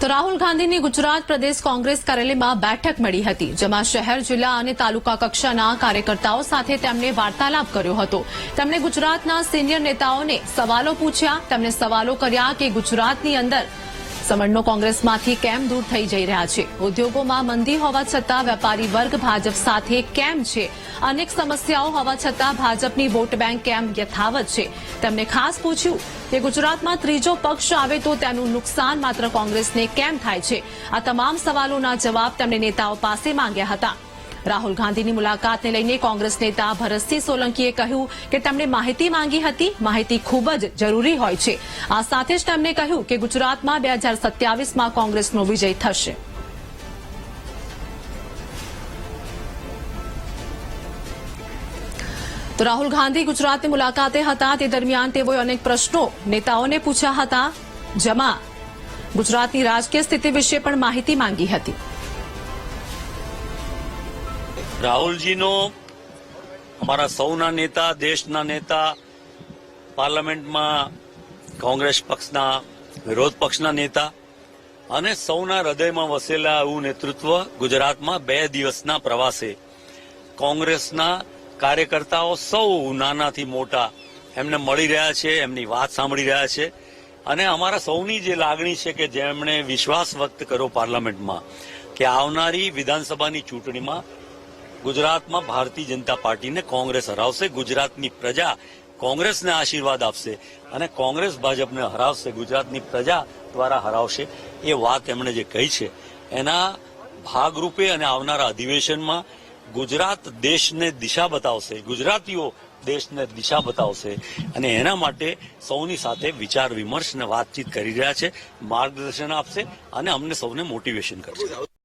તો રાહુલ ગાંધીની ગુજરાત પ્રદેશ કોંગ્રેસ કાર્યાલયમાં બેઠક મળી હતી, જેમાં શહેર, જિલ્લા અને તાલુકા કક્ષાના કાર્યકર્તાઓ સાથે તેમણે વાર્તાલાપ કર્યો હતો. તેમણે ગુજરાતના સિનિયર નેતાઓને સવાલો પૂછ્યા, તેમણે સવાલો કર્યા કે ગુજરાતની અંદર સમરનો કોંગ્રેસમાંથી કેમ દૂર થઈ જઈ રહ્યા છે? ઉદ્યોગોમાં મંદી હોવા છતાં વેપારી વર્ગ ભાજપ સાથે કેમ છે? અનેક સમસ્યાઓ હોવા છતાં ભાજપની વોટ બેંક કેમ યથાવત છે? તેમણે ખાસ પૂછ્યું કે ગુજરાતમાં ત્રીજો પક્ષ આવે તો તેનું નુકસાન માત્ર કોંગ્રેસને કેમ થાય છે? આ તમામ સવાલોના જવાબ તેમણે નેતાઓ પાસે માંગ્યા હતા. રાહુલ ગાંધીની મુલાકાતને લઈને કોંગ્રેસ નેતા ભરતસિંહ સોલંકીએ કહ્યું કે તેમણે માહિતી માંગી હતી, માહિતી ખૂબ જ જરૂરી હોય છે. આ સાથે જ તેમણે કહ્યું કે ગુજરાતમાં બે હજાર કોંગ્રેસનો વિજય થશે. તો રાહુલ ગાંધી ગુજરાતની મુલાકાતે હતા. તે દરમિયાન તેઓએ અનેક પ્રશ્નો નેતાઓને પૂછ્યા હતા. જેમાં, ગુજરાતની રાજકીય સ્થિતિ વિશે પણ માહિતી માંગી હતી. રાહુલજીનો, અમારા સૌના નેતા, દેશના નેતા, પાર્લામેન્ટમાં કોંગ્રેસ પક્ષના, વિરોધ પક્ષના નેતા અને સૌના હૃદયમાં વસેલા એવું નેતૃત્વ ગુજરાતમાં બે દિવસના પ્રવાસે કોંગ્રેસના કાર્યકર્તાઓ સૌ નાનાથી મોટા એમને મળી રહ્યા છે, એમની વાત સાંભળી રહ્યા છે અને અમારા સૌની જે લાગણી છે કે જેમણે વિશ્વાસ વ્યક્ત કર્યો પાર્લામેન્ટમાં કે આવનારી વિધાનસભાની ચૂંટણીમાં ગુજરાતમાં ભારતીય જનતા પાર્ટીને કોંગ્રેસ હરાવશે, ગુજરાતની પ્રજા કોંગ્રેસને આશીર્વાદ આપશે અને કોંગ્રેસ ભાજપને હરાવશે, ગુજરાતની પ્રજા દ્વારા હરાવશે. એ વાત એમણે જે કહી છે, એના ભાગરૂપે અને આવનારા અધિવેશનમાં ગુજરાત દેશને દિશા બતાવશે, ગુજરાતીઓ દેશને દિશા બતાવશે અને એના માટે સૌની સાથે વિચાર વિમર્શ ને વાતચીત કરી રહ્યા છે, માર્ગદર્શન આપશે અને અમને સૌને મોટિવેશન કરશે.